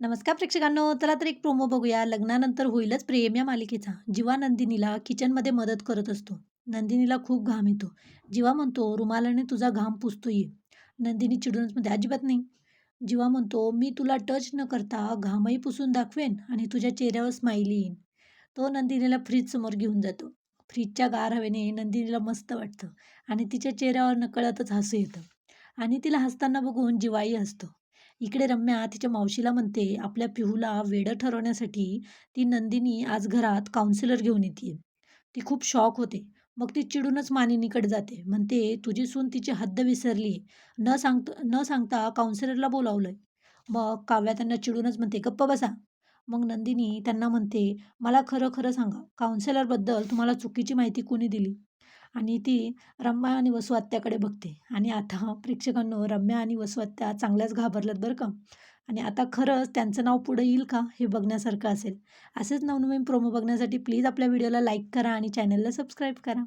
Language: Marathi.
नमस्कार प्रेक्षकांनो चला तर एक प्रोमो बघूया. लग्नानंतर होईलच प्रेम या मालिकेचा. जीवा नंदिनीला किचनमध्ये मदत करत असतो. नंदिनीला खूप घाम येतो. जीवा म्हणतो रुमालाने तुझा घाम पुसतो ये नंदिनी चिडूनच म्हणते अजिबात नाही. जीवा म्हणतो मी तुला टच न करता घामही पुसून दाखवेन आणि तुझ्या चेहऱ्यावर स्माईल येईन. तो नंदिनीला फ्रीज समोर घेऊन जातो. फ्रीजच्या गार हवेने नंदिनीला मस्त वाटतं आणि तिच्या चेहऱ्यावर नकळतच हसू येतं. आणि तिला हसताना बघून जीवाही हसतो. इकडे रम्या तिच्या मावशीला म्हणते आपल्या पिहूला वेडं ठरवण्यासाठी ती नंदिनी आज घरात काउन्सिलर घेऊन येते ती खूप शॉक होते. मग ती चिडूनच मानिनीकडे जाते. म्हणते तुझी सून तिची हद्द विसरली न सांगत न सांगता काउन्सिलरला बोलावलंय. मग काव्या त्यांना चिडूनच म्हणते गप्प बसा. मग नंदिनी त्यांना म्हणते मला खरं खरं सांगा. काउन्सिलरबद्दल तुम्हाला चुकीची माहिती कोणी दिली? आणि ती रम्या आणि वसू आत्याकडे बघते. आणि आता प्रेक्षकांनो रम्या आणि वसू आत्या चांगल्याच घाबरल्यात बरं का. आणि आता खरंच त्यांचं नाव पुढे येईल का हे बघण्यासारखं असेल. असेच नवनवीन प्रोमो बघण्यासाठी प्लीज आपल्या व्हिडिओला लाईक करा आणि चॅनलला सबस्क्राईब करा.